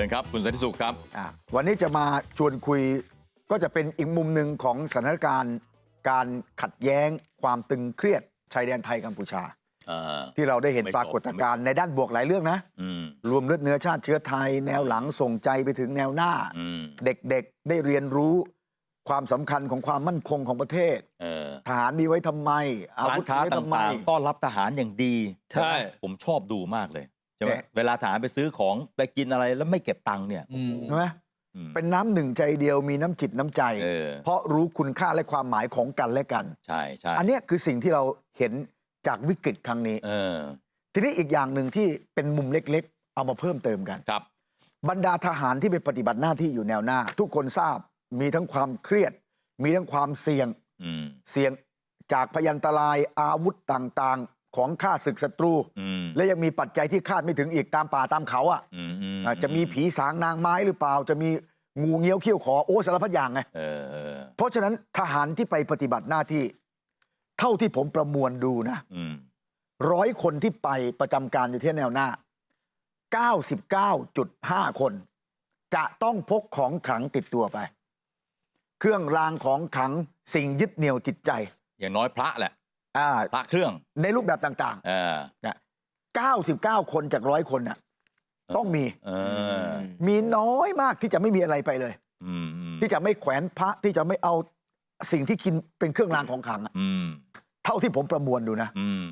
อะเชิญครับ คุณสันติสุขครับ อะวันนี้จะมาชวนคุยก็จะเป็นอีกมุมหนึ่งของสถานการณ์การขัดแย้งความตึงเครียดชายแดนไทยกัมพูชา เอ่อ ที่เราได้เห็นไม่จบปรากฏการณ์ในด้านบวกหลายเรื่องนะ อืมรวมเลือดเนื้อชาติเชื้อไทย แนวหลังส่งใจไปถึงแนวหน้า อืมเด็กๆได้เรียนรู้ความสำคัญของความมั่นคงของประเทศ เออ ทหารมีไว้ทำไม อาร้าวุนธค้ามีไว้ทำไม ต่างๆ ต้อนรับทหารอย่างดีใช่ ผมชอบดูมากเลยใช่ไหมเนี่ยเวลาทหารไปซื้อของไปกินอะไรแล้วไม่เก็บตังค์เนี่ยอืมใช่ไหมอืมเป็นน้ำหนึ่งใจเดียวมีน้ำจิตน้ำใจเออเพราะรู้คุณค่าและความหมายของกันและกัน ใช่ใช่อันเนี้ยคือสิ่งที่เราเห็นจากวิกฤตครั้งนี้เออทีนี้อีกอย่างหนึ่งที่เป็นมุมเล็กๆ เอามาเพิ่มเติมกันครับ บรรดาทหารที่ไปปฏิบัติหน้าที่อยู่แนวหน้า ทุกคนทราบมีทั้งความเครียด มีทั้งความเสี่ยงอืมเสี่ยงจากพยันตรายอาวุธต่างๆ ของข้าศึกศัตรูอืมและยังมีปัจจัยที่คาดไม่ถึงอีกตามป่าตามเขาอะอืมอืมอะจะมีผีสางนางไม้หรือเปล่า จะมีงูเงี้ยวเขี้ยวขอโอ้สารพัดอย่างไงเออเออเพราะฉะนั้นทหารที่ไปปฏิบัติหน้าที่ เท่าที่ผมประมวลดูนะอืมร้อยคนที่ไปประจำการอยู่ที่แนวหน้า 99.5 คน จะต้องพกของขลังติดตัวไป เครื่องรางของขลังสิ่งยึดเหนี่ยวจิตใจ อย่างน้อยพระแหละ อ่าพระเครื่องในรูปแบบต่างเออๆนะ99 คนจากร้อยคนน่ะต้องมี เออมีน้อยมากที่จะไม่มีอะไรไปเลย อืมอืมที่จะไม่แขวนพระที่จะไม่เอาสิ่งที่กินเป็นเครื่องรางของขลังอะอืมเท่าที่ผมประมวลดูนะ อืม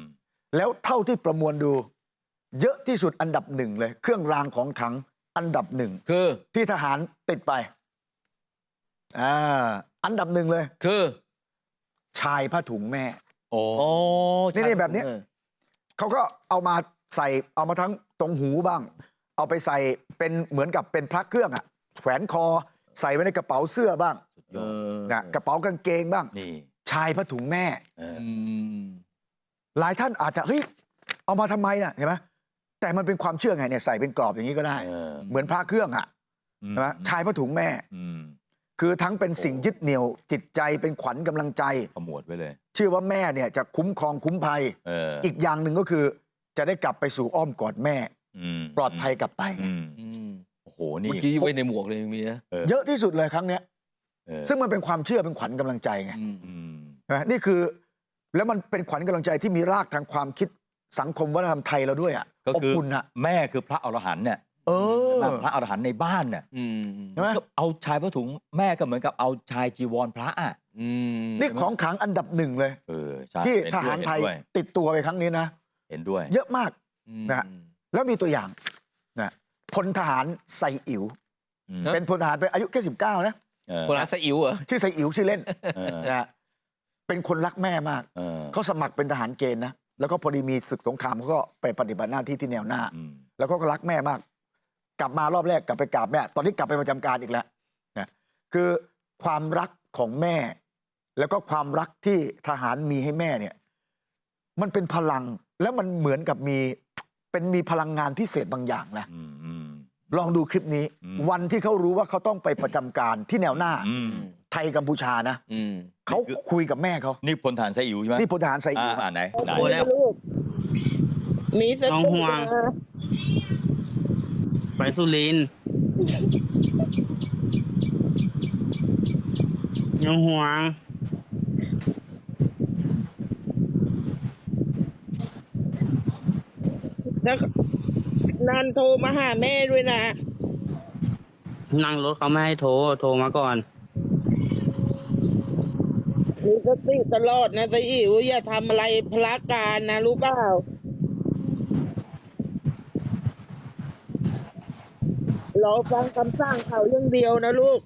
แล้วเท่าที่ประมวลดู เยอะที่สุดอันดับหนึ่งเลย เครื่องรางของขลังอันดับหนึ่งคือที่ทหารติดไปอ่าอันดับหนึ่งเลย คือชายผ้าถุงแม่ โอ้โอ้นี่นี่แบบเนี้ยเขาก็เอามาใส่เอามาทั้งตรงหูบ้าง เอาไปใส่เป็นเหมือนกับเป็นพระเครื่องอะแขวนคอใส่ไว้ในกระเป๋าเสื้อบ้างสุดยเออดอนะกระเป๋ากางเกงบ้าง นี่ชายผ้าถุงแม่ เออ อืมหลายท่านอาจจะเฮ้ยเอามาทำไมน่ะเห็นไหมแต่มันเป็นความเชื่อไงเนี่ยใส่เป็นกรอบอย่างนี้ก็ได้ เออเหมือนพระเครื่องอะอืใช่ไหมชายผ้าถุงแม่ อืม คือทั้งเป็นสิ่งยึดเหนี่ยวจิตใจเป็นขวัญกำลังใจ ขมวดไว้เลยเชื่อว่าแม่เนี่ยจะคุ้มครองคุ้มภัย เอออีกอย่างหนึ่งก็คือ จะได้กลับไปสู่อ้อมกอดแม่ มปลอดภัยกลับไป อืมอืมโอ้โหนี่เมื่อกี้ไว้ในหมวกเลยมีนะเออเยอะที่สุดเลยครั้งเนี้ยเออซึ่งมันเป็นความเชื่อเป็นขวัญกำลังใจไงอืมอืมนะนี่คือ แล้วมันเป็นขวัญกำลังใจที่มีรากทางความคิดสังคมวัฒนธรรมไทยเราด้วยอะก็อบคืออุ่นอะ แม่คือพระอรหันต์เนี่ย เออพระอรหันต์ในบ้านเนี่ยอืมใช่ไหมก็เอาชายผ้าถุงแม่ก็เหมือนกับเอาชายจีวรพระอะอืมนี่ของขลังอันดับหนึ่งเลยเออใช่ที่เนทด้วยหารไทยเห็นด้วยติดตัวไปครั้งนี้นะเห็นด้วย เยอะมากอืมนะแล้วมีตัวอย่างนะพลทหารไซอิ๋วอืมเป็นพลทหารเป็นอายุแค่สิบเก้านะเออคนร้านไซอิ๋วเหรอชื่อไซอิ๋วชื่อเล่นเออนะเป็นคนรักแม่มากเออเขาสมัครเป็นทหารเกณฑ์นะแล้วก็พอดีมีศึกสงครามเขาก็ไปปฏิบัติหน้าที่ที่แนวหน้าอืมแล้วก็รักแม่มาก กลับมารอบแรกกลับไปกราบแม่ ตอนนี้กลับไปประจำการอีกแล้วนะคือความรักของแม่ แล้วก็ความรักที่ทหารมีให้แม่เนี่ย มันเป็นพลังแล้วมันเหมือนกับมีเป็นมีพลังงานพิเศษบางอย่างนะอืมอืม ลองดูคลิปนี้ อืม วันที่เขารู้ว่าเขาต้องไปประจำการที่แนวหน้า อืมไทยกัมพูชานะอืมเขาคุยกับแม่เขานี่พลทหารไซอิ๋วใช่ไหมนี่พลทหารไซอ่าอิ๋วอ่าไหนไหน โอ้แล้วลูกมีสน้องติห่วง นะ ไปสุรินทร์ยังห่วง แล้วนันโทรมาหาแม่ด้วยนะ นั่งรถเขาไม่ให้โทร โทรมาก่อน มีสติตลอดนะตะอิ๋วอย่าทำอะไรพละการนะ รู้เปล่า รอฟังคำสั่งเขาอย่างเดียวนะลูก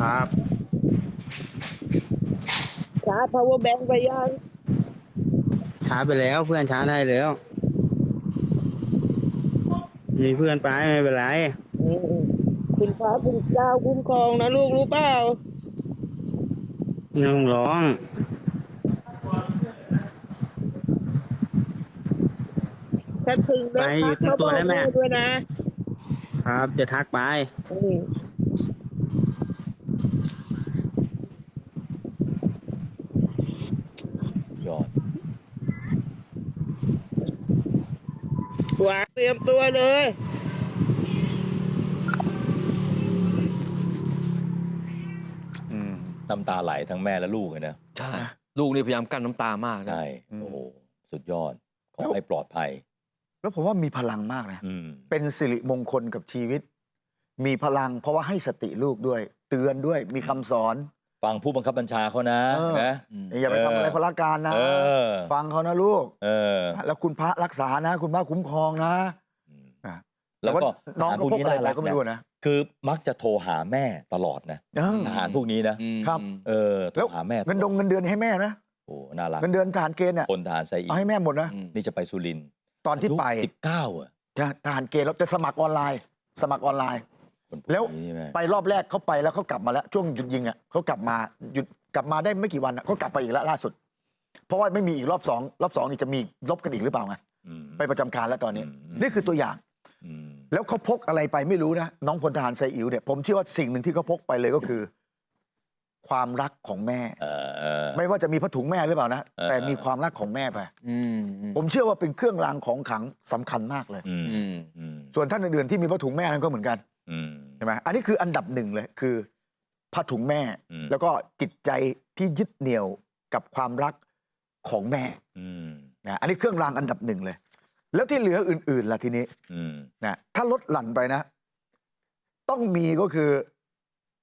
ครับชาร์จ power bank ไปยังช้าไปแล้วเพื่อนช้าได้แล้ว มีเพื่อนไปไม่เป็นไร อืมคุณพระคุณเจ้าคุ้มครองนะลูกรู้เปล่าไม่ต้องร้อง ถ้าถึงไปอยู่ตรงตัวได้ไหมแด้วยนะ ครับ เดี๋ยวทักไปยอด หวาเตรียมตัวเลย อืมน้ำตาไหลทั้งแม่และลูกเลยนะ ใช่ ลูกนี่พยายามกั้นน้ำตามากนะ ใช่ โอ้โห สุดยอด ขอให้ปลอดภัย แล้วผมว่ามีพลังมากนะอืมเป็นสิริมงคลกับชีวิต มีพลังเพราะว่าให้สติลูกด้วย เตือนด้วยมีคำสอนฟังผู้บังคับบัญชาเขานะเออนะอืมอย่าไปทำอะไรพละการนะเออฟังเขานะลูกเออแล้วคุณพระรักษานะ คุณพระคุ้มครองนะอืมอะแล้วก็น้องทหารก็พวกพกนี้อะไรน่าไปรักก็ไม่นะรู้นะคือมักจะโทรหาแม่ตลอดนะเออทหารพวกนี้นะอืมครับเออโทรแล้วหาแม่ตลอเงินดงเงินเดือนให้แม่นะโอ้น่ารักเงินเดือนทหารเกณฑ์เนี่ยคนทหารไซอีเอาให้แม่หมดนะอืมนี่จะไปสุรินทร์ ตอนที่ไปสิบเก้าอะจะทหารเกณฑ์แล้วจะสมัครออนไลน์ สมัครออนไลน์คนพกแล้วนี้ใช่ไหมไปรอบแรกเขาไปแล้วเขากลับมาแล้ว ช่วงหยุดยิงอะเขากลับมาหยุดกลับมาได้ไม่กี่วันอะเขากลับไปอีกแล้วล่าสุด เพราะว่าไม่มีอีกรอบสองรอบสองนี่จะมีลบกันอีกหรือเปล่าไงอืมไปประจำการแล้วตอนนี้อืมนี่คือตัวอย่างอืมแล้วเขาพกอะไรไปไม่รู้นะ น้องพลทหารไซอิ๋วเนี่ยผมเชื่อว่าสิ่งหนึ่งที่เขาพกไปเลยก็คือ ความรักของแม่เออเออ ไม่ว่าจะมีผ้าถุงแม่หรือเปล่านะ เออ แต่มีความรักของแม่ไปอืมอืมผมเชื่อว่าเป็นเครื่องรางของขลังสำคัญมากเลย อืมอืมอืมส่วนท่านอื่นๆที่มีผ้าถุงแม่นั้นก็เหมือนกันอืม ใช่ไหมอันนี้คืออันดับหนึ่งเลยคือผ้าถุงแม่ อืม แล้วก็จิตใจที่ยึดเหนี่ยวกับความรักของแม่อืมนะอันนี้เครื่องรางอันดับหนึ่งเลย แล้วที่เหลืออื่นๆล่ะทีนี้ อืมนะถ้าลดหลั่นไปนะ ต้องมีก็คือพ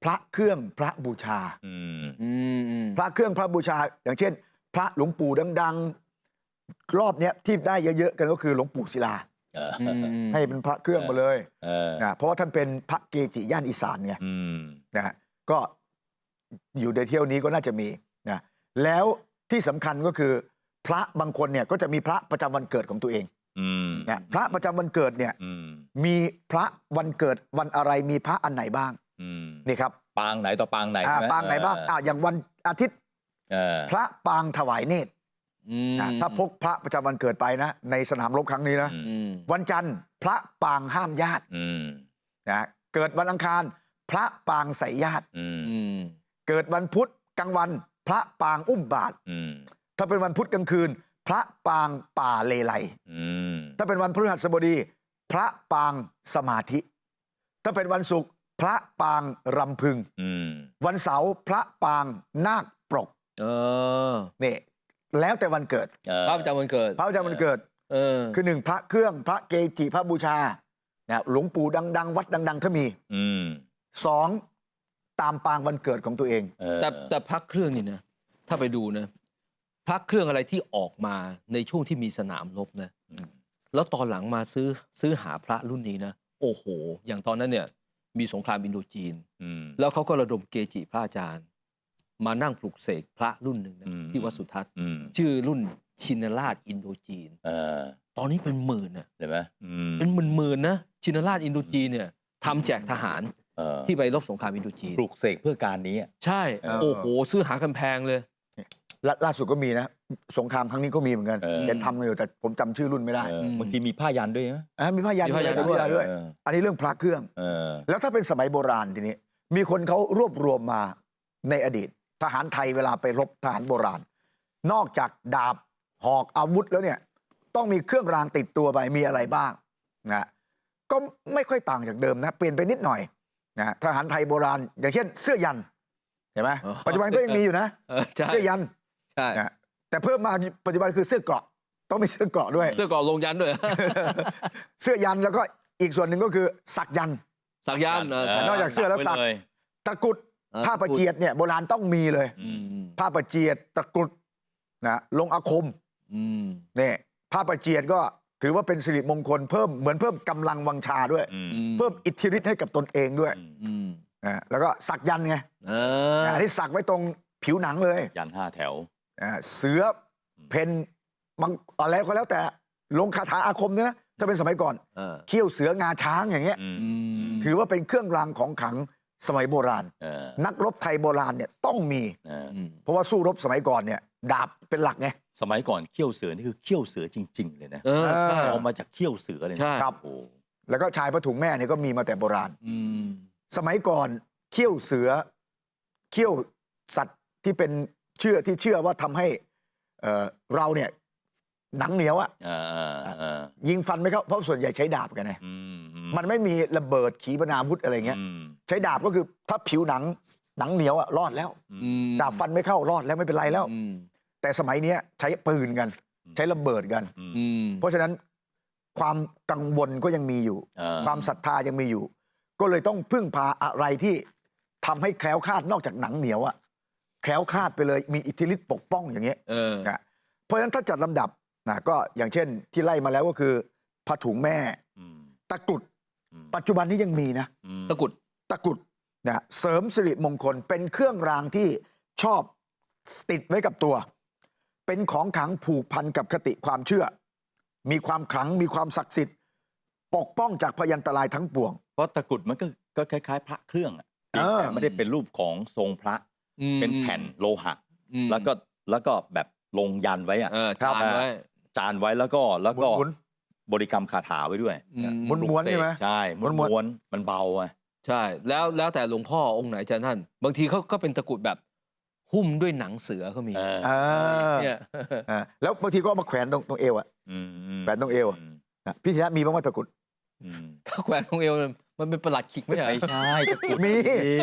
ระเครื่องพระบูชา อืม อืมอืมพระเครื่องพระบูชา อย่างเช่น พระหลวงปู่ดังๆ รอบเนี้ยที่ได้เยอะๆกันก็คือหลวงปู่ศิลา เอออืมอืมให้เป็นพระเครื่องมาเลยเออ นะเพราะว่าท่านเป็นพระเกจิย่านอีสานไง อืม นะฮะก็อยู่ในเที่ยวนี้ก็น่าจะมีนะแล้วที่สำคัญก็คือ พระบางคนเนี่ยก็จะมีพระประจำวันเกิดของตัวเองอืม นะพระประจำวันเกิดเนี่ยอืม มีพระวันเกิดวันอะไรมีพระอันไหนบ้างอืม นี่ครับปางไหนต่อปางไหนอ่าใช่มปางไหนบ้างเอ่าอย่างวันอาทิตย์เออพระปางถวายเนตรอืมนะถ้าพกพระประจำวันเกิดไปนะ ในสนามรบครั้งนี้นะอืมอืมวันจันทร์พระปางห้ามญาติอืมนะเกิดวันอังคาร พระปางใส่ญาติอืมอืมเกิดวันพุธกลางวัน พระปางอุ้มบาตรอืมถ้าเป็นวันพุธกลางคืน พระปางป่าเลไลอืมถ้าเป็นวันพฤหัสบดี พระปางสมาธิ ถ้าเป็นวันศุกร์ พระปางรำพึง อืมวันเสาร์พระปางนาคปรกเออนี่แล้วแต่วันเกิด เออภาพประจำวันเกิดพระประจำวันเกิด เออคือหนึ่งพระเครื่องพระเกจิพระบูชานะหลวงปู่ดัง ๆ วัดดังๆถ้ามีอืมสองตามปางวันเกิดของตัวเอง เออแต่แต่พักเครื่องนี่นะถ้าไปดูนะพักเครื่องอะไรที่ออกมาในช่วงที่มีสนามรบนะ อืมแล้วตอนหลังมาซื้อซื้อหาพระรุ่นนี้นะ โอ้โห อย่างตอนนั้นเนี่ย มีสงครามอินโดจีนอืมแล้วเขาก็ระดมเกจิพระอาจารย์ มานั่งปลุกเสกพระรุ่นหนึ่งนะอืมที่วัดสุทัศน์อืมชื่อรุ่นชินราชอินโดจีนเออตอนนี้เป็นหมื่นนะเห็นไหมอืมเป็นหมื่นหมื่นๆนะชินราชอินโดจีนเนี่ยทำแจกทหารเออที่ไปรบสงครามอินโดจีนปลุกเสกเพื่อการนี้อะใช่เออโอ้โห ซื้อหากันแพงเลย ล่าล่าสุดก็มีนะ สงครามครั้งนี้ก็มีเหมือนกันเออเห็นทำกันอยู่แต่ผมจำชื่อรุ่นไม่ได้เอออืมบางทีมีผ้ายันด้วยนะอะมีพยันมีพยัญชนะมีพยัญชนะด้วย เออ อันนี้เรื่องพระเครื่อง เออ แล้วถ้าเป็นสมัยโบราณทีนี้ มีคนเขารวบรวมมาในอดีต ทหารไทยเวลาไปรบทหารโบราณ นอกจากดาบหอกอาวุธแล้วเนี่ย ต้องมีเครื่องรางติดตัวไปมีอะไรบ้างนะก็ไม่ค่อยต่างจากเดิมนะ เปลี่ยนไปนิดหน่อยนะทหารไทยโบราณ อย่างเช่นเสื้อยันเห็นไหมอ๋อ ปัจจุบันก็ยังมีอยู่นะ เออใช่เสื้อยัน ใช่นะแต่เพิ่มมาปัจจุบันคือเสื้อเกราะต้องมีเสื้อเกราะด้วย เสื้อเกราะลงยันด้วย เสื้อยันแล้วก็อีกส่วนหนึ่งก็คือสักยันต์สักยันต์เออเออนอกจากเสื้อแล้วสักไเลยตะกรุดเออผ้าประเจียดเนี่ยโบราณต้องมีเลยอืมอืมผ้าประเจียดตะกรุดนะลงอาคมอืมเนี่ยผ้าประเจียดก็ถือว่าเป็นสิริมงคลเพิ่มเหมือนเพิ่มกำลังวังชาด้วยอืมอืมเพิ่มอิทธิฤทธิ์ให้กับตนเองด้วยอืมอืมนะแล้วก็สักยันต์ไงเอออันนี้สักไว้ตรงผิวหนังเลย ยันห้าแถวอ่า เสือเพนบางอะไรก็แล้วแต่ลงคาถาอาคมเนี่ยนะถ้าเป็นสมัยก่อนเออเขี้ยวเสืองาช้างอย่างเงี้ยอืมอืมถือว่าเป็นเครื่องรางของขลังสมัยโบราณเออนักรบไทยโบราณเนี่ยต้องมีเอออืมเพราะว่าสู้รบสมัยก่อนเนี่ยดาบเป็นหลักไงสมัยก่อนเขี้ยวเสือนี่คือเขี้ยวเสือจริง ๆ เลยนะเออใช่เอามาจากเขี้ยวเสือเลยนะใช่ครับโอ้โหแล้วก็ชายผ้าถุงแม่เนี่ยก็มีมาแต่โบราณอืมสมัยก่อนเขี้ยวเสือเขี้ยวสัตว์ที่เป็น เชื่อที่เชื่อว่าทำให้เอ่อเราเนี่ยหนังเหนียวอะเออเออเออยิงฟันไม่เข้าเพราะส่วนใหญ่ใช้ดาบกันไงอืมอืมันไม่มีระเบิดขีปนาวุธอะไรเงี้ย อืมใช้ดาบก็คือถ้าผิวหนังหนังเหนียวอะรอดแล้ว อืมดาบฟันไม่เข้ารอดแล้วไม่เป็นไรแล้ว อืมแต่สมัยเนี้ยใช้ปืนกัน ใช้ระเบิดกัน อืมเพราะฉะนั้นความกังวลก็ยังมีอยู่ เออความศรัทธายังมีอยู่ ก็เลยต้องพึ่งพาอะไรที่ทำให้แคล้วคลาดนอกจากหนังเหนียวอะ แคล้วคลาดไปเลยมีอิทธิฤทธิ์ปกป้องอย่างเงี้ยเออ นะเพราะฉะนั้นถ้าจัดลำดับนะก็อย่างเช่นที่ไล่มาแล้วก็คือผ้าถุงแม่ อืมตะกรุด อืมปัจจุบันนี้ยังมีนะ อืมตะกรุด ตะกรุดนะเสริมสิริมงคลเป็นเครื่องรางที่ชอบติดไว้กับตัว เป็นของขลังผูกพันกับคติความเชื่อ มีความขลังมีความศักดิ์สิทธิ์ ปกป้องจากพยันตรายทั้งปวง เพราะตะกรุดมันก็ก็คล้าย ๆ พระเครื่องอะเออ แต่ไม่ได้เป็นรูปของทรงพระอืม เป็นแผ่นโลหะอืมแล้วก็แล้วก็แบบลงยันไว้อะเออทานไว้จานไว้แล้วก็แล้วก็หมุนบริกรรมคาถาไว้ด้วยอืมม้วนๆใช่ไหมใช่ม้ม้วนวนๆมันเบาอะใช่ แล้วแล้วแต่หลวงพ่อองค์ไหนจะนั่นบางทีเขาก็เป็นตะกรุดแบบหุ้มด้วยหนังเสือก็มีเอออ่าเนี่ยอ่าแล้วบางทีก็เอามาแขวนตรงตรงเอวอะอืมอืมแขวนตรงเอวมนะพี่ธีระมีบ้างว่าตะกรุดอืมถ้าแขวนของเอวเนี่ย มันเป็นประหลัดขิกไหมใช่ไม่ใช่ตะกรุดมี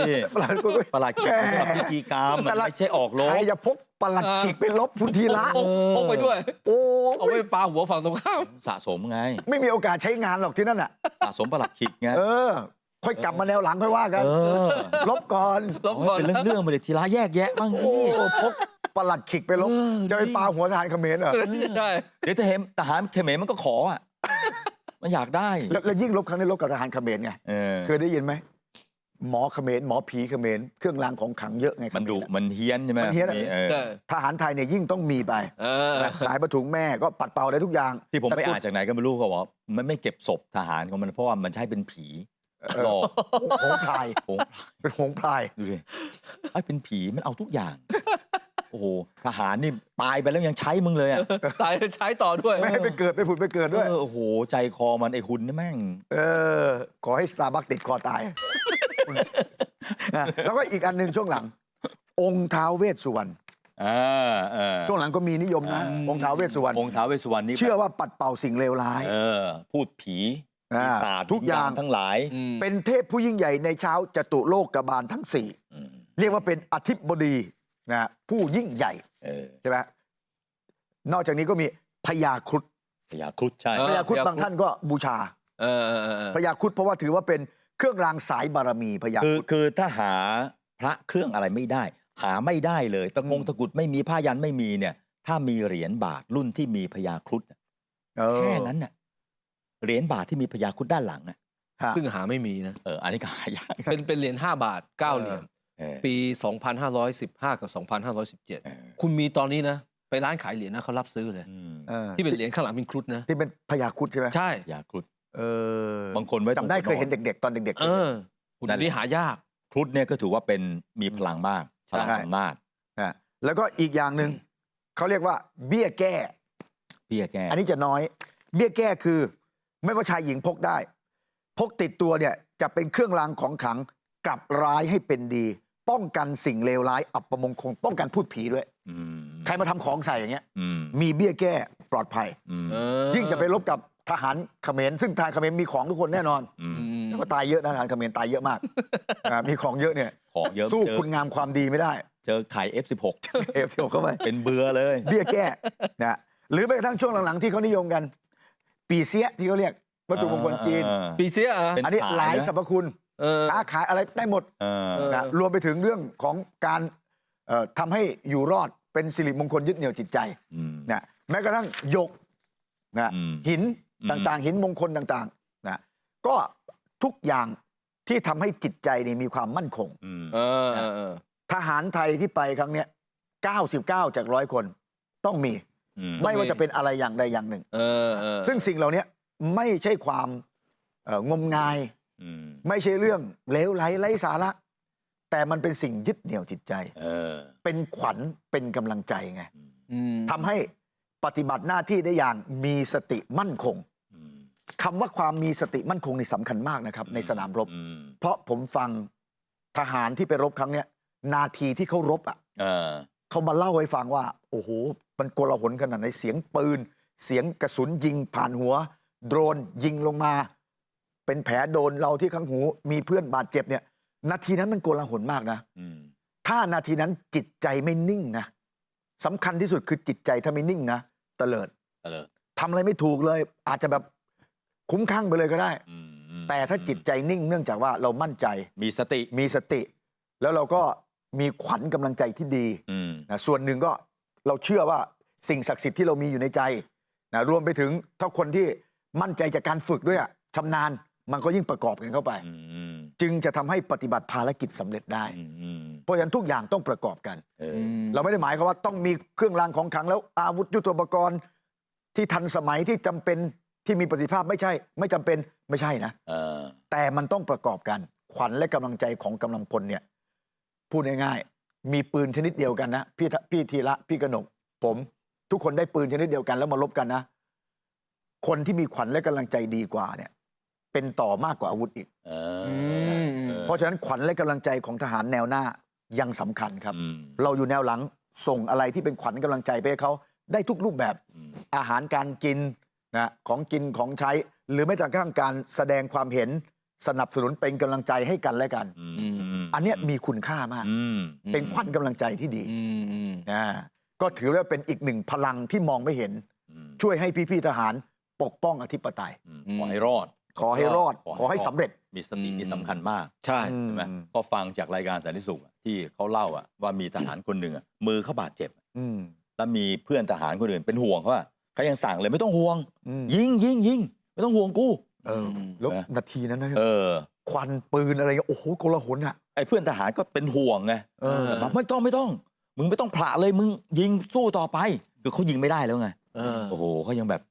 นี่ประหลัดกรุดประหลาดขิกมันสำหรับพิธีกรรมมันแต่ละ ไม่ใช่ออกรใครบจะพกประหลัดขีกไปลบพุทธีระพกพกไปด้วย โอ้เอาไว้ปาหัวฝั่งตรงข้าม สะสมไง ไม่มีโอกาสใช้งานหรอกที่นั่นอะ สะสมประหลัดขิกไง เออ ค่อยกลับมาแนวหลังค่อยว่ากัน เออลบก่อน ลบก่อนเป็นเรื่องเรื่องๆไปเลยทีละแยกแยะบ้างโอ้นี่พกประหลัดขิกไปลบเออจะไปปาหัวทหารเขมรเหรอ ใช่ เดี๋ยวจะเห็นทหารเขมรมันก็ขออะ มันอยากได้ แล้วแล้วยิ่งลบครั้งนี้ลบกับทหารเขมรไงเออเคยได้ยินไหมหมอเขมรหมอผีเขมรเครื่องรางของขลังเยอะไงมันดุเขร มันเฮี้ยนใช่ไหมมันเฮี้ยนอะ เออใช่ทหารไทยเนี่ยยิ่งต้องมีไปเออขายประถุงแม่ก็ปัดเป่าได้ทุกอย่างที่ผมไปตะกรุดอ่านจากไหนก็ไม่รู้เขาบอกว่ามันไม่เก็บศพทหารของมันเพราะว่ามันใช้เป็นผีหลอกหงพลายโอ้โหเป็นหงพลายดูดิไอ้เป็นผีมันเอาทุกอย่าง โอ้โหทหารนี่ตายไปแล้วยังใช้มึงเลยอะตายแล้วใช้ต่อด้วย ไม่ให้ไปเกิดไปผุดไปเกิดด้วยเออโอ้โห ใจคอมันไอ้คุณนี่แม่ง เออ ขอให้สตาร์บัคติดคอตายนะแล้วก็อีกอันหนึ่งช่วงหลัง องค์ท้าวเวสสุวรรณอ่าเออช่วงหลังก็มีนิยมนะอืมองค์ท้าวเวสสุวรรณองค์ท้าวเวสสุวรรณนี่เชื่อว่าปัดเป่าสิ่งเลวร้าย เออ พูดผีอ่าปีศาจทุกอย่างวิญญณทั้งหลายอืมเป็นเทพผู้ยิ่งใหญ่ในเช้าจตุโลกบาลทั้งสี่อืมเรียกว่าเป็นอธิบดี นะผู้ยิ่งใหญ่เออใช่ไหมนอกจากนี้ก็มีพญาครุฑพญาครุฑใช่เออพญาครุฑบางท่านก็บูชาเออเออเออเออพญาครุฑเพราะว่าถือว่าเป็นเครื่องรางสายบารมีพญาคือครุฑคือถ้าหาพระเครื่องอะไรไม่ได้ หาไม่ได้เลยตะกงอืมตะกรุดไม่มีผ้ายันไม่มีเนี่ย ถ้ามีเหรียญบาทรุ่นที่มีพญาครุฑน่ะเออแค่นั้นน่ะเหรียญบาทที่มีพญาครุฑด้านหลังน่ะฮะซึ่งหาไม่มีนะ เอออันนี้ก็หายาก เป็นเป็นเหรียญ5บาท9เหรียญเออ ปี 2515 กับเอ2517อคุณมีตอนนี้นะ ไปร้านขายเหรียญนะเขารับซื้อเลยอืมเออที่เป็นเหรียญข้างหลังเป็นครุฑนะ ที่เป็นพญาครุฑใช่ไหมใช่พญาครุฑเออบางคนไว้ตรงจำได้หัวนอนเคยเห็นเด็ก ๆ ตอนเด็กๆเออหุ่นนั่นแหละนี้หายากครุฑเนี่ยก็ถือว่าเป็นมีพลังมากพลังใช่อำนาจนะแล้วก็อีกอย่างหนึ่งเขาเรียกว่าเบี้ยแก้ เบี้ยแก้ อันนี้จะน้อย เบี้ยแก้คือ ไม่ว่าชายหญิงพกได้ พกติดตัวเนี่ยจะเป็นเครื่องรางของขลังกลับร้ายให้เป็นดี ป้องกันสิ่งเลวร้าย อัปมงคลป้องกันพูดผีด้วยอืมใครมาทำของใส่อย่างเงี้ยอืมมีเบี้ยแก้ปลอดภัยอืมเออยิ่งจะไปรบกับทหารเขมรซึ่งทหารเขมรมีของทุกคนแน่นอนอืมอืมแต่ก็ตายเยอะนะทหารเขมรตายเยอะมาก อ่ามีของเยอะเนี่ย ของเยอะสู้เจอคุณงามความดีไม่ได้เจอไข่ F16 เอฟซีเข้าไป เป็นเบือเลยเบี้ยแก้นะหรือแม้กระทั่งช่วงหลัง ๆ ที่เขานิยมกัน ปีเสียที่เขาเรียกวัตถุมงคลจีนเออปีเสียอะเป็นอันนี้สายหลายนะสรรพคุณ เออ ค้าขายอะไรได้หมดเออเออ นะรวมไปถึงเรื่องของการเอ่อทำให้อยู่รอดเป็นสิริมงคลยึดเหนี่ยวจิตใจมนะแม้กระทั่งหยกนะอืมหินอืม ต่างๆ หินมงคลต่างๆนะก็ทุกอย่างที่ทำให้จิตใจนี่มีความมั่นคง อืม เออเออเออทหารไทยที่ไปครั้งเนี้ย99 จากร้อยคนต้องมี อืม ไม่ว่าจะเป็นอะไรอย่างใดอย่างหนึ่ง เออเออซึ่งสิ่งเหล่านี้ไม่ใช่ความเอ่องมงาย อืม ไม่ใช่เรื่องเลวไหลไร้สาระ แต่มันเป็นสิ่งยึดเหนี่ยวจิตใจ เออ เป็นขวัญเป็นกำลังใจไงอืมทำให้ปฏิบัติหน้าที่ได้อย่างมีสติมั่นคงอืมคำว่าความมีสติมั่นคงนี่สำคัญมากนะครับ ในสนามรบ อืมเพราะผมฟังทหารที่ไปรบครั้งเนี้ยนาทีที่เขารบอะ เออ เขามาเล่าให้ฟังว่า โอ้โห มันโกลาหลขนาดไหนเสียงปืน เสียงกระสุนยิงผ่านหัว โดรนยิงลงมา เป็นแผลโดนเราที่ข้างหูมีเพื่อนบาดเจ็บเนี่ย นาทีนั้นมันโกลาหลมากนะอืมถ้านาทีนั้นจิตใจไม่นิ่งนะสำคัญที่สุดคือจิตใจถ้าไม่นิ่งนะเตลิดเออทำอะไรไม่ถูกเลย อาจจะแบบคุ้มข้างไปเลยก็ได้อืมอืมแต่ถ้าจิตใจนิ่งเนื่องจากว่าเรามั่นใจมีสติมีสติ แล้วเราก็มีขวัญกำลังใจที่ดีอืมนะส่วนหนึ่งก็เราเชื่อว่าสิ่งศักดิ์สิทธิ์ที่เรามีอยู่ในใจนะรวมไปถึงถ้าคนที่มั่นใจจากการฝึกด้วยอะชำนาญ มันก็ยิ่งประกอบกันเข้าไปอืมอืมจึงจะทำให้ปฏิบัติภารกิจสำเร็จได้อืมอืมเพราะฉะนั้นทุกอย่างต้องประกอบกันเออเราไม่ได้หมายความว่าต้องมีเครื่องรางของขลังแล้วอาวุธยุทโธปกรณ์ ที่ทันสมัยที่จำเป็นที่มีประสิทธิภาพไม่ใช่ ไม่จำเป็นไม่ใช่นะเออแต่มันต้องประกอบกัน ขวัญและกำลังใจของกำลังพลเนี่ยพูดง่ายๆมีปืนชนิดเดียวกันนะพี่ทพี่ธีระพี่กนก ผมทุกคนได้ปืนชนิดเดียวกันแล้วมาลบกันนะ คนที่มีขวัญและกำลังใจดีกว่าเนี่ย เป็นต่อมากกว่าอาวุธอีก เออมเออเพราะฉะนั้นขวัญและกำลังใจของทหารแนวหน้ายังสำคัญครับ อืม เราอยู่แนวหลังส่งอะไรที่เป็นขวัญกำลังใจไปให้เขาได้ทุกรูปแบบอืม อาหารการกินนะของกินของใช้ หรือไม่แต่กระทั่งการแสดงความเห็นสนับสนุนเป็นกำลังใจให้กันและกัน อืมอืมมอันเนี้ยมีคุณค่ามาก อืม เป็นขวัญกำลังใจที่ดีอืมอืมนะก็ถือว่าเป็นอีกหนึ่งพลังที่มองไม่เห็น อืมช่วยให้พี่ๆทหารปกป้องอธิปไตย อืมขอให้รอด ขอให้รอด ขอให้ขอให้รอดสำเร็จ มีสตินี่สำคัญมาก ใช่อืมใช่ไหมก็ฟังจากรายการสันติสุขอะที่เขาเล่าอะว่ามีทหารคนหนึ่งอะมือเขาบาดเจ็บ อืมแล้วมีเพื่อนทหารคนอื่นเป็นห่วงเขาอะเขายังสั่งเลยไม่ต้องห่วง อืมยิงยิงยิงไม่ต้องห่วงกู เออแล้วนาทีนั้นนะเออ ควันปืนอะไรเงี้ยโอ้โหโกลาหลอะ ไอ้เพื่อนทหารก็เป็นห่วงไงเออ แต่บอกไม่ต้องไม่ต้อง มึงไม่ต้องผละเลยมึงยิงสู้ต่อไป คือเขายิงไม่ได้แล้วไงเออ โอ้โหเขายังแบบ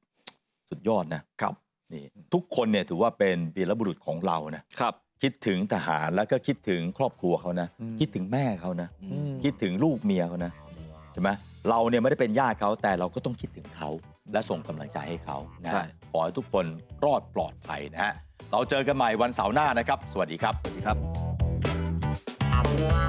สุดยอดนะครับ นี่ทุกคนเนี่ยถือว่าเป็นวีรบุรุษของเรานะครับคิดถึงทหารแล้วก็คิดถึงครอบครัวเขานะอืมคิดถึงแม่เขานะอืมคิดถึงลูกเมียเขานะใช่ไหมเราเนี่ยไม่ได้เป็นญาติเขาแต่เราก็ต้องคิดถึงเขาและส่งกำลังใจให้เขานะใช่ขอให้ทุกคนรอดปลอดภัยนะฮะเราเจอกันใหม่วันเสาร์หน้านะครับ สวัสดีครับสวัสดีครับ